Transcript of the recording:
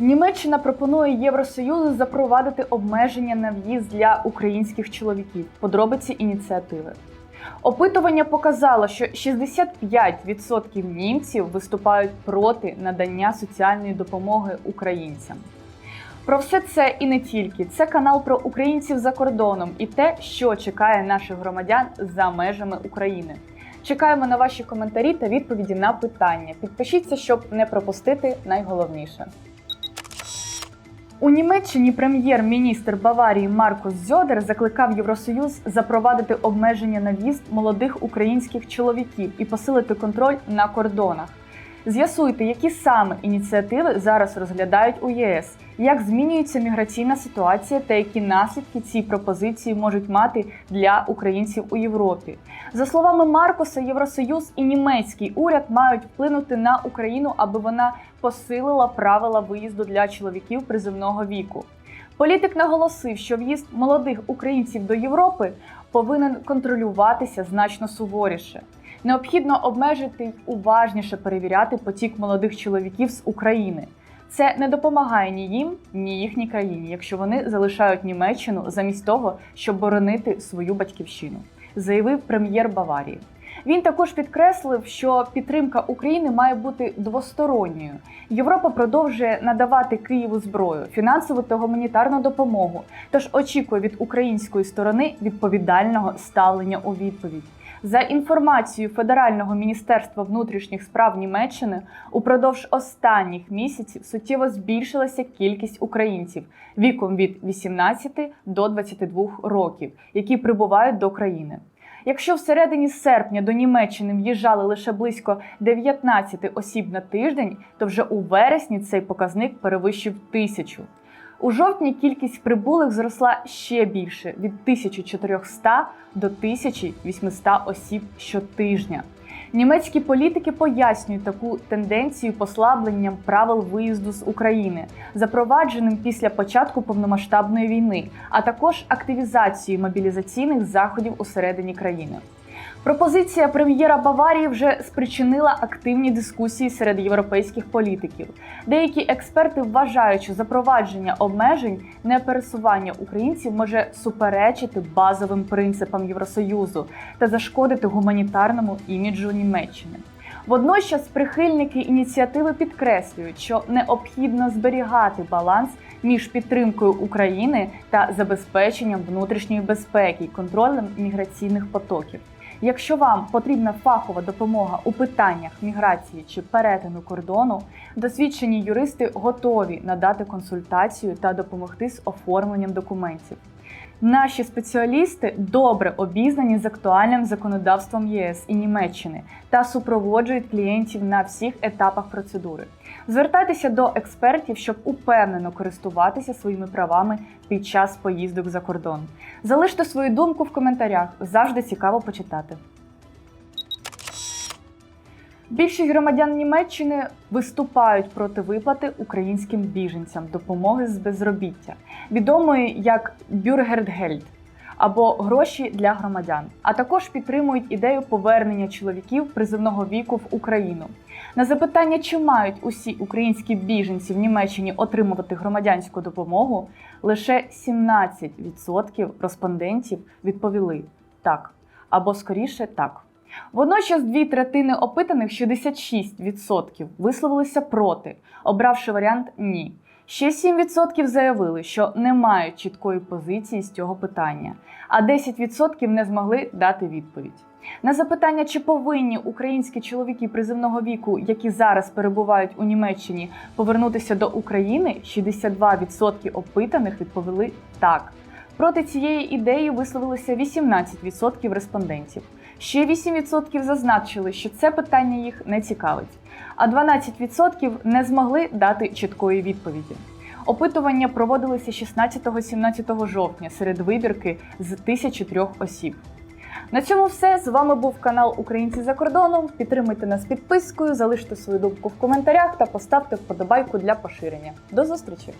Німеччина пропонує Євросоюзу запровадити обмеження на в'їзд для українських чоловіків. Подробиці ініціативи. Опитування показало, що 65% німців виступають проти надання соціальної допомоги українцям. Про все це і не тільки. Це канал про українців за кордоном і те, що чекає наших громадян за межами України. Чекаємо на ваші коментарі та відповіді на питання. Підпишіться, щоб не пропустити найголовніше. У Німеччині прем'єр-міністр Баварії Маркус Зьодер закликав Євросоюз запровадити обмеження на в'їзд молодих українських чоловіків і посилити контроль на кордонах. З'ясуйте, які саме ініціативи зараз розглядають у ЄС, як змінюється міграційна ситуація та які наслідки ці пропозиції можуть мати для українців у Європі. За словами Маркуса, Євросоюз і німецький уряд мають вплинути на Україну, аби вона посилила правила виїзду для чоловіків приземного віку. Політик наголосив, що в'їзд молодих українців до Європи повинен контролюватися значно суворіше. Необхідно обмежити й уважніше перевіряти потік молодих чоловіків з України. Це не допомагає ні їм, ні їхній країні, якщо вони залишають Німеччину замість того, щоб боронити свою батьківщину, заявив прем'єр Баварії. Він також підкреслив, що підтримка України має бути двосторонньою. Європа продовжує надавати Києву зброю, фінансову та гуманітарну допомогу, тож очікує від української сторони відповідального ставлення у відповідь. За інформацією Федерального міністерства внутрішніх справ Німеччини, упродовж останніх місяців суттєво збільшилася кількість українців віком від 18 до 22 років, які прибувають до країни. Якщо в середині серпня до Німеччини в'їжджали лише близько 19 осіб на тиждень, то вже у вересні цей показник перевищив тисячу. У жовтні кількість прибулих зросла ще більше від 1400 до 1800 осіб щотижня. Німецькі політики пояснюють таку тенденцію послабленням правил виїзду з України, запровадженим після початку повномасштабної війни, а також активізацією мобілізаційних заходів усередині країни. Пропозиція прем'єра Баварії вже спричинила активні дискусії серед європейських політиків. Деякі експерти вважають, що запровадження обмежень непересування українців може суперечити базовим принципам Євросоюзу та зашкодити гуманітарному іміджу Німеччини. Водночас прихильники ініціативи підкреслюють, що необхідно зберігати баланс між підтримкою України та забезпеченням внутрішньої безпеки і контролем міграційних потоків. Якщо вам потрібна фахова допомога у питаннях міграції чи перетину кордону, досвідчені юристи готові надати консультацію та допомогти з оформленням документів. Наші спеціалісти добре обізнані з актуальним законодавством ЄС і Німеччини та супроводжують клієнтів на всіх етапах процедури. Звертайтеся до експертів, щоб упевнено користуватися своїми правами під час поїздок за кордон. Залиште свою думку в коментарях, завжди цікаво почитати. Більшість громадян Німеччини виступають проти виплати українським біженцям допомоги з безробіття, відомої як Бюргергельд або гроші для громадян, а також підтримують ідею повернення чоловіків призовного віку в Україну. На запитання, чи мають усі українські біженці в Німеччині отримувати громадянську допомогу, лише 17% респондентів відповіли так або скоріше так. Водночас дві третини опитаних 66% висловилися проти, обравши варіант ні. Ще 7% заявили, що не мають чіткої позиції з цього питання, а 10% не змогли дати відповідь. На запитання, чи повинні українські чоловіки призивного віку, які зараз перебувають у Німеччині, повернутися до України, 62% опитаних відповіли так. Проти цієї ідеї висловилося 18% респондентів. Ще 8% зазначили, що це питання їх не цікавить, а 12% не змогли дати чіткої відповіді. Опитування проводилися 16-17 жовтня серед вибірки з 1003 осіб. На цьому все. З вами був канал Українці за кордоном. Підтримуйте нас підпискою, залиште свою думку в коментарях та поставте вподобайку для поширення. До зустрічі!